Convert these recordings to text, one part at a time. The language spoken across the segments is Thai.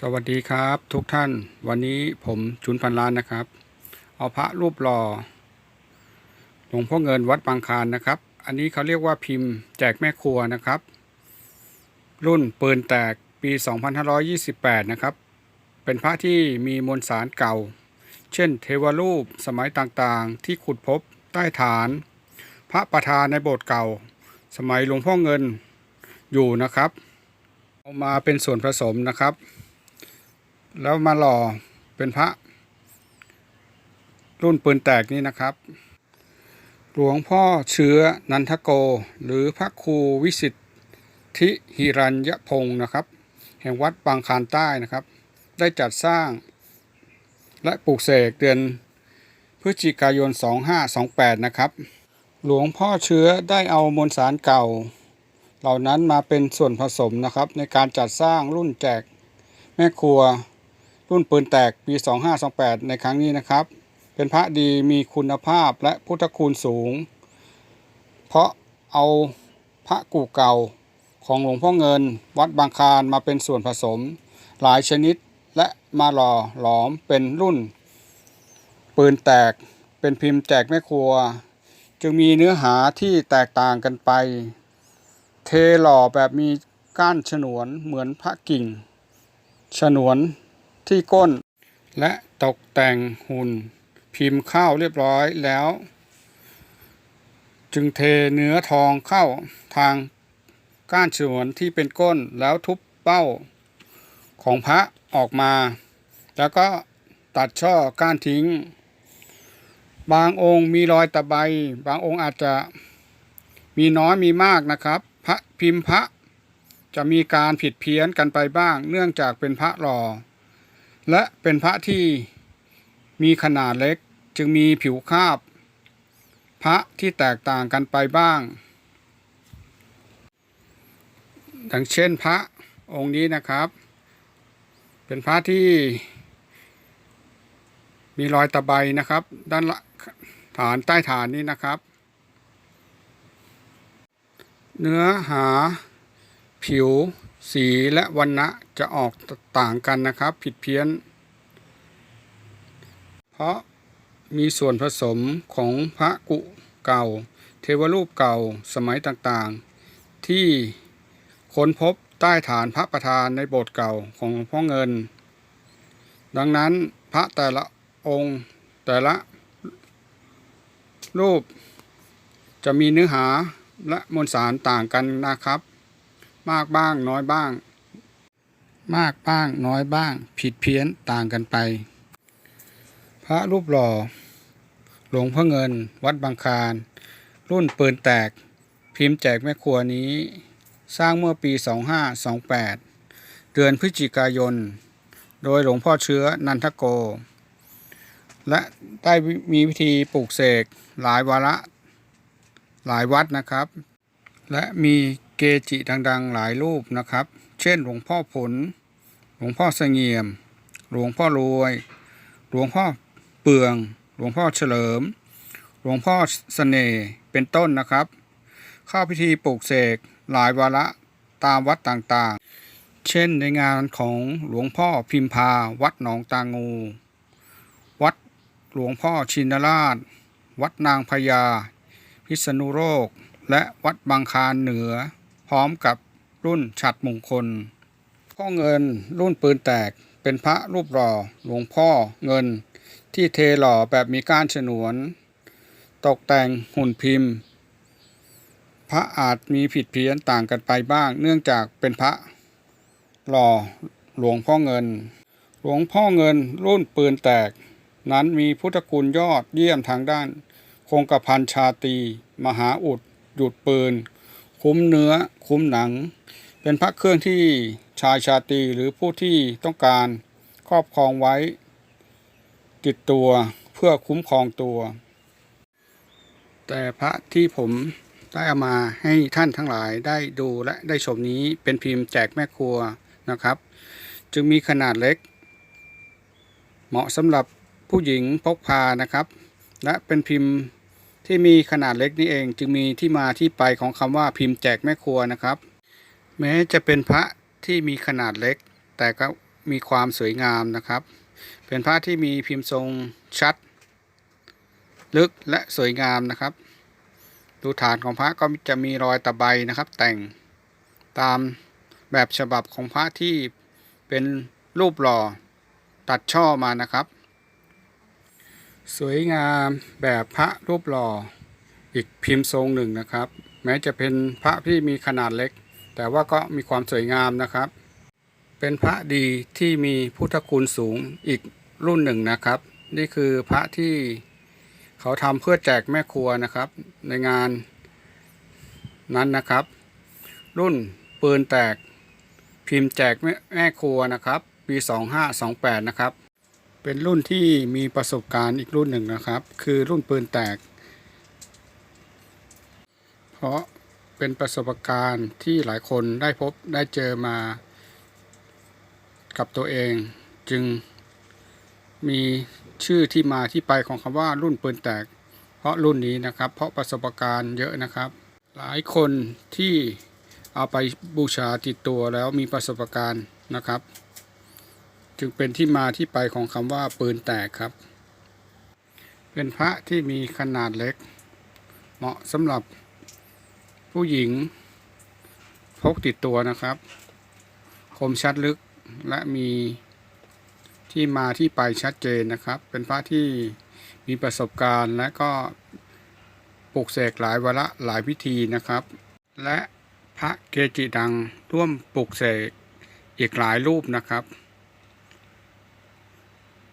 สวัสดีครับทุกท่านวันนี้ผมชุนพันล้านนะครับ เอาพระรูปหล่อหลวงพ่อเงินวัดบางคานนะครับ อันนี้เขาเรียกว่าพิมพ์แจกแม่ครัวนะครับ รุ่นปืนแตกปี 2528 นะครับ เป็นพระที่มีมวลสารเก่า เช่น เทวรูปสมัยต่างๆ ที่ขุดพบใต้ฐาน พระประธานในโบสถ์เก่า สมัยหลวงพ่อเงินอยู่นะครับเอามาเป็นส่วนผสมนะครับ แล้วมาหล่อเป็นพระ รุ่นปืนแตกนี่นะครับ หลวงพ่อเชื้อนันทโก หรือพระครูวิสิทธิหิรัญยพงศ์นะครับ แห่งวัดบางคานใต้นะครับ ได้จัดสร้าง และปลูกเสกเดือนพฤศจิกายน 2528 นะครับ หลวงพ่อเชื้อได้เอามวลสารเก่า เหล่านั้นมาเป็นส่วนผสมนะครับ ในการจัดสร้างรุ่นแจกแม่ครัว รุ่นปืนแตกปี 2528 ในครั้งนี้นะครับ เป็นพระดีมีคุณภาพและพุทธคุณสูง เพราะเอาพระกู่เก่าของหลวงพ่อเงิน วัดบางคานมาเป็นส่วนผสม หลายชนิดและมาหล่อหลอมเป็นรุ่น ปืนแตกเป็นพิมพ์แจกแม่ครัว จึงมีเนื้อหาที่แตกต่างกันไป เทหล่อแบบมีก้านฉนวนเหมือนพระกิ่ง ฉนวน ที่ก้น และตกแต่งหุ่น พิมพ์ข้าวเรียบร้อยแล้ว จึงเทเนื้อทองเข้าทางก้านฉวนที่เป็นก้นแล้วทุบเป้าของพระออกมา แล้วก็ตัดช่อก้านทิ้ง บางองค์มีรอยตะไบ บางองค์อาจจะมีน้อยมีมากนะครับ พระพิมพ์พระจะมีการผิดเพี้ยนกันไปบ้าง เนื่องจากเป็นพระหล่อ และเป็นพระที่มีขนาดเล็กจึงมีผิวคาบ พระที่แตกต่างกันไปบ้างดังเช่นพระองค์นี้นะครับ เป็นพระที่มีรอยตะไบนะครับ ด้านฐานใต้ฐานนี้นะครับ เนื้อหาผิว สีและวันณะจะออกต่างกันนะครับ ผิดเพี้ยน เพราะมีส่วนผสมของพระกุเก่า เทวรูปเก่าสมัยต่างๆ ที่ค้นพบใต้ฐานพระประธานในโบสถ์เก่าของหลวงพ่อเงิน ดังนั้นพระแต่ละองค์แต่ละรูปจะมีเนื้อหาและมวลสารต่างกันนะครับ มากบ้างน้อยบ้าง มากบ้างน้อยบ้าง ผิดเพี้ยนต่างกันไป พระรูปหล่อ หลวงพ่อเงิน วัดบางคานรุ่นปืนแตก พิมพ์แจกแม่ครัวนี้ สร้างเมื่อปี 2528 เดือนพฤศจิกายน โดยหลวงพ่อเชื้อนันทโก และได้มีวิธีปลูกเสกหลายวาระหลายวัดนะครับ และมี เกจิดังๆ หลายรูปนะครับ เช่น หลวงพ่อผล หลวงพ่อเสงี่ยม หลวงพ่อรวย หลวงพ่อเปือง หลวงพ่อเฉลิม หลวงพ่อเสน่ห์เป็นต้นนะครับ เข้าพิธีปลูกเสกหลายวาระตามวัดต่างๆ เช่นในงานของหลวงพ่อพิมพา วัดหนองตางู วัดหลวงพ่อชินราช วัดนางพญา พิษณุโลกและวัดบางคานเหนือ พร้อมกับรุ่นฉัดมงคล พ่อเงินรุ่นปืนแตกเป็นพระรูปหล่อหลวงพ่อเงิน ที่เทหล่อแบบมีก้านฉนวน ตกแต่งหุ่นพิมพ์ พระอาจมีผิดเพี้ยนต่างกันไปบ้าง เนื่องจากเป็นพระหล่อหลวงพ่อเงิน หลวงพ่อเงินรุ่นปืนแตก นั้นมีพุทธคุณยอดเยี่ยมทางด้าน คงกระพันชาตรีมหาอุด หยุดปืน คุ้มเนื้อคุ้มหนัง เป็นพระเครื่องที่ชายชาตรีหรือผู้ที่ต้องการครอบครองไว้ ติดตัวเพื่อคุ้มครองตัว แต่พระที่ผมได้เอามาให้ท่านทั้งหลายได้ดูและได้ชมนี้เป็นพิมพ์แจกแม่ครัวนะครับ จึงมีขนาดเล็ก เหมาะสำหรับผู้หญิงพกพานะครับ และเป็นพิมพ์ ที่มีขนาดเล็กนี่เองจึงมีที่มาที่ไปของคำว่าพิมพ์แจกแม่ครัวนะครับ แม้จะเป็นพระที่มีขนาดเล็ก แต่ก็มีความสวยงามนะครับ เป็นพระที่มีพิมพ์ทรงชัด ลึกและสวยงามนะครับ ดูฐานของพระก็จะมีรอยตะไบนะครับ แต่งตามแบบฉบับของพระที่เป็นรูปหล่อตัดช่อมานะครับ สวยงามแบบพระรูปหล่ออีกพิมพ์ทรงหนึ่งนะครับ แม้จะเป็นพระที่มีขนาดเล็ก แต่ว่าก็มีความสวยงามนะครับ เป็นพระดีที่มีพุทธคุณสูงอีกรุ่นหนึ่งนะครับ นี่คือพระที่เขาทำเพื่อแจกแม่ครัวนะครับ ในงานนั้นนะครับ รุ่นปืนแตกพิมพ์แจกแม่แมครัวนะครับ ปี 2528 นะครับ เป็นรุ่นที่มีประสบการณ์อีกรุ่นหนึ่งนะครับ คือรุ่นปืนแตก เพราะเป็นประสบการณ์ที่หลายคนได้พบได้เจอมากับตัวเองจึงมีชื่อที่มาที่ไปของคำว่ารุ่นปืนแตก เพราะรุ่นนี้นะครับ เพราะประสบการณ์เยอะนะครับ หลายคนที่เอาไปบูชาติดตัวแล้วมีประสบการณ์นะครับ จึงเป็นที่มาที่ไปของคำว่าปืนแตกครับ เป็นพระที่มีขนาดเล็ก เหมาะสำหรับผู้หญิงพกติดตัวนะครับ คมชัดลึกและมีที่มาที่ไปชัดเจนนะครับ เป็นพระที่มีประสบการณ์และก็ปลูกเสกหลายวาระหลายพิธีนะครับ และพระเกจิดังร่วมปลูกเสกอีกหลายรูปนะครับ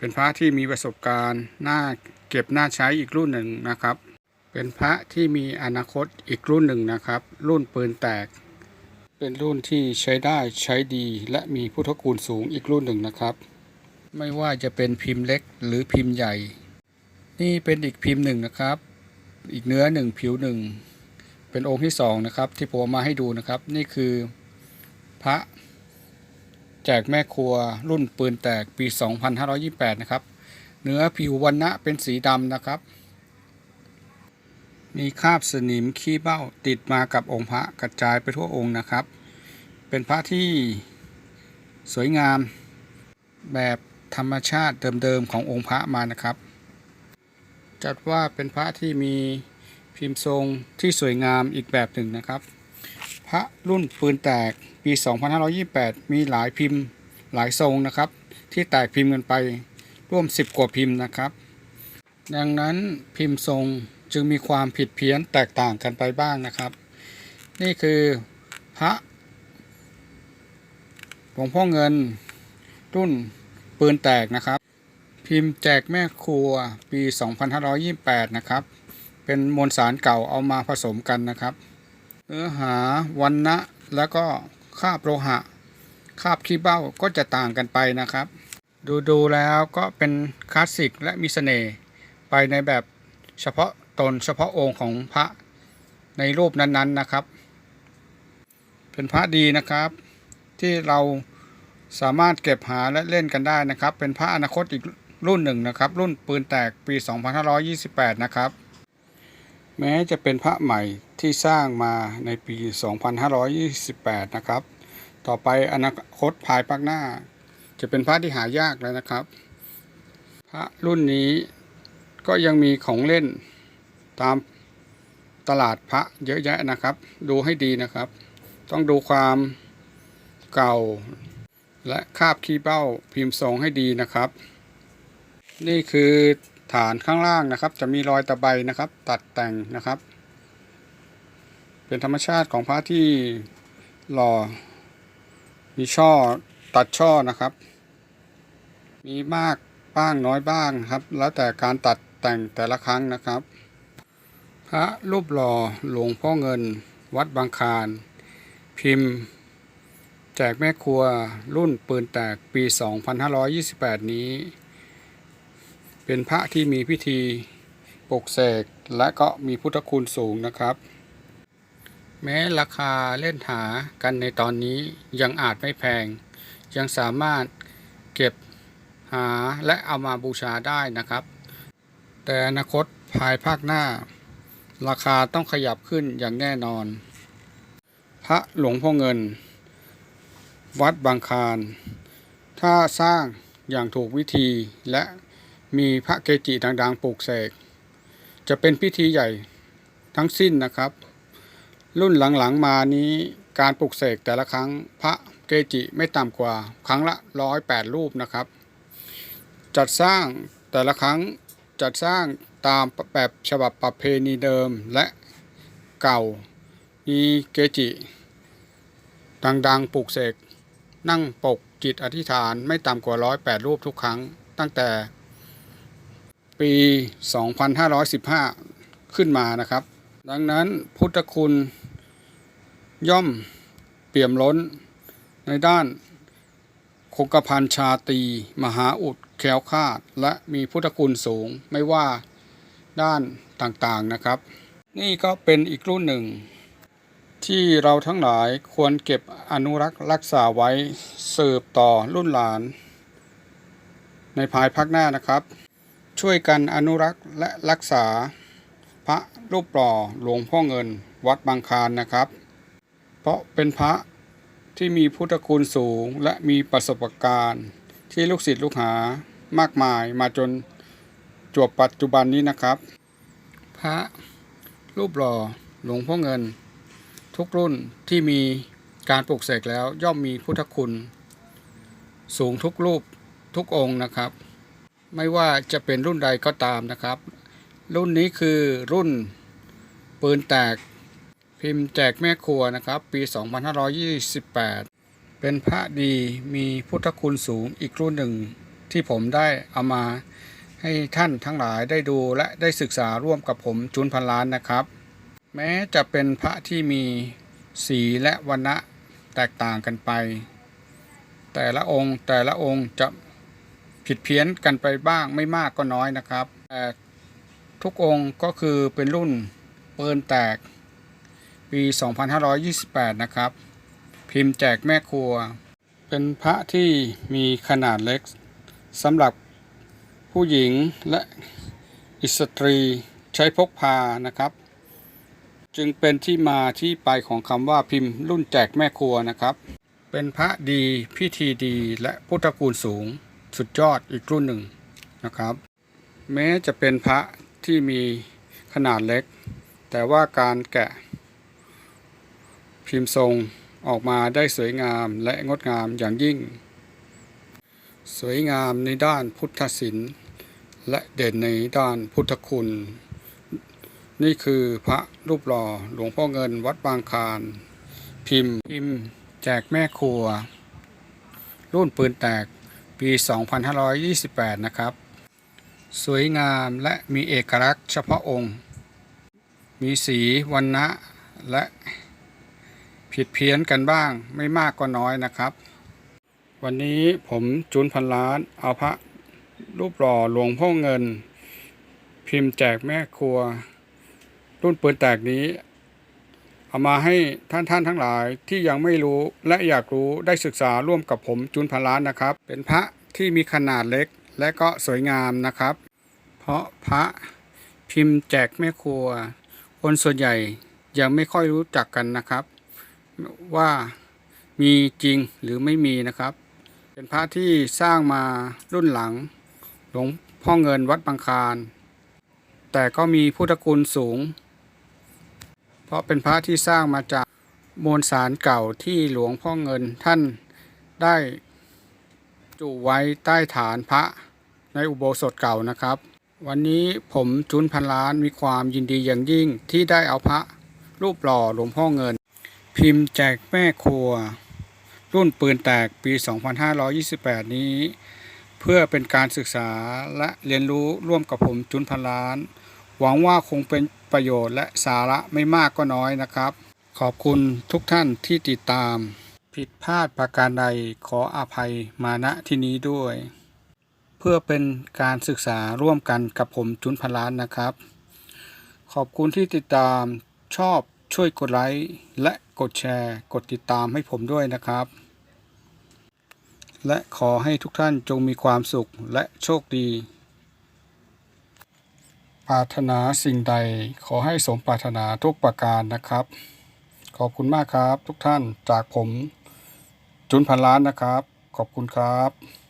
เป็นพระที่มีประสบการณ์น่าเก็บน่าใช้อีกรุ่นหนึ่งนะครับ เป็นพระที่มีอนาคตอีกรุ่นหนึ่งนะครับ รุ่นปืนแตก เป็นรุ่นที่ใช้ได้ใช้ดี และมีพุทธคุณสูงอีกรุ่นหนึ่งนะครับ ไม่ว่าจะเป็นพิมพ์เล็กหรือพิมพ์ใหญ่ นี่เป็นอีกพิมพ์หนึ่งนะครับ อีกเนื้อหนึ่งผิวหนึ่งเป็นองค์ที่สองนะครับ ที่ผมมาให้ดูนะครับ นี่คือพระ แจกแม่ครัวรุ่นปืนแตกปี 2528 นะครับ เนื้อผิววันณะเป็นสีดำนะครับ มีคราบสนิมขี้เบ้าติดมากับองค์พระกระจายไปทั่วองค์นะครับ เป็นพระที่สวยงามแบบธรรมชาติเดิมๆขององค์พระมานะครับ จัดว่าเป็นพระที่มีพิมพ์ทรงที่สวยงามอีกแบบหนึ่งนะครับ พระรุ่นปืนแตกปี 2528 มีหลายพิมพ์หลายทรงนะครับ ที่แตกพิมพ์กันไปร่วม 10 กว่าพิมพ์นะครับ ดังนั้นพิมพ์ทรงจึงมีความผิดเพี้ยนแตกต่างกันไปบ้างนะครับ นี่คือพระหลวงพ่อเงินรุ่นปืนแตกนะครับ พิมพ์แจกแม่ครัวปี 2528 นะครับ เป็นมวลสารเก่าเอามาผสมกันนะครับ เนื้อหาวันนะแล้วก็คาบโลหะคาบขี้เบ้าก็จะต่างกันไปนะครับ ดูดูแล้วก็เป็นคลาสสิกและมีเสน่ห์ไปในแบบเฉพาะตนเฉพาะองค์ของพระในรูปนั้นๆนะครับ เป็นพระดีนะครับ ที่เราสามารถเก็บหาและเล่นกันได้นะครับ เป็นพระอนาคตอีกรุ่นหนึ่งนะครับ รุ่นปืนแตกปี 2528 นะครับ แม้จะเป็นพระใหม่ที่สร้างมาในปี 2528 นะครับ ต่อไปอนาคตภายภาคหน้า จะเป็นพระที่หายากแล้วนะครับ พระรุ่นนี้ก็ยังมีของเล่นตามตลาดพระเยอะแยะนะครับ ดูให้ดีนะครับ ต้องดูความเก่า และคาบขี้เบ้าพิมพ์ทรงให้ดีนะครับ นี่คือ ฐานข้างล่างนะครับ จะมีรอยตะไบนะครับ ตัดแต่งนะครับ เป็นธรรมชาติของพระที่หล่อ มีช่อตัดช่อนะครับ มีมากบ้างน้อยบ้างครับ แล้วแต่การตัดแต่งแต่ละครั้งนะครับ พระรูปหล่อหลวงพ่อเงิน วัดบางคาร พิมพ์ แจกแม่ครัวรุ่นปืนแตกปี 2528 นี้ เป็นพระที่มีพิธีปลุกเสกและก็มีพุทธคุณสูงนะครับ แม้ราคาเล่นหากันในตอนนี้ยังอาจไม่แพง ยังสามารถเก็บหาและเอามาบูชาได้นะครับ แต่อนาคตภายภาคหน้า ราคาต้องขยับขึ้นอย่างแน่นอน พระหลวงพ่อเงิน วัดบางคาร ถ้าสร้างอย่างถูกวิธีและ มีพระเกจิดังๆปลูกเสก จะเป็นพิธีใหญ่ทั้งสิ้นนะครับ รุ่นหลังๆมานี้การปลูกเสกแต่ละครั้งพระเกจิไม่ต่ำกว่าครั้งละร้อยแปดรูปนะครับ จัดสร้างแต่ละครั้งจัดสร้างตามแบบฉบับประเพณีเดิมและเก่ามีเกจิดังๆปลูกเสกนั่งปกจิตอธิษฐานไม่ต่ำกว่าร้อยแปดรูปทุกครั้ง ตั้งแต่ ปี 2515 ขึ้นมานะครับ ดังนั้นพุทธคุณย่อมเปี่ยมล้นในด้านคงกระพันชาตี มหาอุดแคล้วคลาด และมีพุทธคุณสูงไม่ว่าด้านต่างๆนะครับ นี่ก็เป็นอีกรุ่นหนึ่ง ที่เราทั้งหลายควรเก็บอนุรักษ์รักษาไว้สืบต่อรุ่นหลาน ในภายภาคหน้านะครับ ช่วยกันอนุรักษ์และรักษา พระรูปหล่อหลวงพ่อเงินวัดบางคานนะครับ เพราะเป็นพระที่มีพุทธคุณสูงและมีประสบการณ์ที่ลูกศิษย์ลูกหามากมายมาจนจวบปัจจุบันนี้นะครับ พระรูปหล่อหลวงพ่อเงิน ทุกรุ่นที่มีการปลูกเสกแล้วย่อมมีพุทธคุณ สูงทุกรูปทุกองค์นะครับ ไม่ว่าจะเป็นรุ่นใดก็ตามนะครับ รุ่นนี้คือรุ่นปืนแตกพิมพ์แจกแม่ครัวนะครับ ปี 2528 เป็นพระดีมีพุทธคุณสูงอีกรุ่นหนึ่งที่ผมได้เอามาให้ท่านทั้งหลายได้ดูและได้ศึกษาร่วมกับผมจุนพันล้านนะครับ แม้จะเป็นพระที่มีสีและวรรณะแตกต่างกันไป แต่ละองค์แต่ละองค์จะ ผิดเพี้ยนกันไปบ้างไม่มากก็น้อยนะครับแต่ทุกองค์ก็คือเป็นรุ่นเปินแตกปี 2528 นะครับ พิมพ์แจกแม่ครัว เป็นพระที่มีขนาดเล็กสำหรับผู้หญิงและอิสตรีใช้พกพานะครับ จึงเป็นที่มาที่ไปของคำว่าพิมพ์รุ่นแจกแม่ครัวนะครับ เป็นพระดีพิธีดีและพุทธคุณสูง สุดยอดอีกรุ่นหนึ่งนะครับ แม้จะเป็นพระที่มีขนาดเล็ก แต่ว่าการแกะ พิมพ์ทรงออกมาได้สวยงามและงดงามอย่างยิ่ง สวยงามในด้านพุทธศิลป์ และเด่นในด้านพุทธคุณ นี่คือพระรูปหล่อหลวงพ่อเงินวัดบางคาร พิมพ์พิมพ์แจกแม่ครัว รุ่นปืนแตก ปี 2528 นะครับ สวยงามและมีเอกลักษณ์เฉพาะองค์ มีสีวันนะและผิดเพี้ยนกันบ้างไม่มากก็น้อยนะครับ วันนี้ผมจุนพันล้านเอาพระรูปหล่อหลวงพ่อเงิน พิมพ์แจกแม่ครัว รุ่นปืนแตกนี้ เอามาให้ท่านท่านทั้งหลายที่ยังไม่รู้และอยากรู้ได้ศึกษาร่วมกับผมจุนพันล้านนะครับ เป็นพระที่มีขนาดเล็กและก็สวยงามนะครับ เพราะพระพิมพ์แจกแม่ครัว คนส่วนใหญ่ยังไม่ค่อยรู้จักกันนะครับ ว่ามีจริงหรือไม่มีนะครับ เป็นพระที่สร้างมารุ่นหลังหลวงพ่อเงินวัดบางคารแต่ก็มีพุทธคุณสูง เพราะเป็นพระที่สร้างมาจากมวลสารเก่าที่หลวงพ่อเงินท่านได้จุไว้ใต้ฐานพระในอุโบสถเก่านะครับ วันนี้ผมจุนพันล้านมีความยินดีอย่างยิ่งที่ได้เอาพระรูปหล่อหลวงพ่อเงิน พิมพ์แจกแม่ครัว รุ่นปืนแตกปี 2528 นี้ เพื่อเป็นการศึกษาและเรียนรู้ร่วมกับผมจุนพันล้าน หวังว่าคงเป็น ประโยชน์และสาระไม่มากก็น้อยนะครับ ขอบคุณทุกท่านที่ติดตาม ผิดพลาดประการใดขออภัยมาณที่นี้ด้วย เพื่อเป็นการศึกษาร่วมกันกับผมจุนพันล้านนะครับ ขอบคุณที่ติดตามชอบช่วยกดไลค์และกดแชร์ กดติดตามให้ผมด้วยนะครับ และขอให้ทุกท่านจงมีความสุขและโชคดี ปรารถนาสิ่งใดขอให้สมปรารถนาทุกประการนะครับ ขอบคุณมากครับ ทุกท่านจากผม จุนพันล้านนะครับ ขอบคุณครับ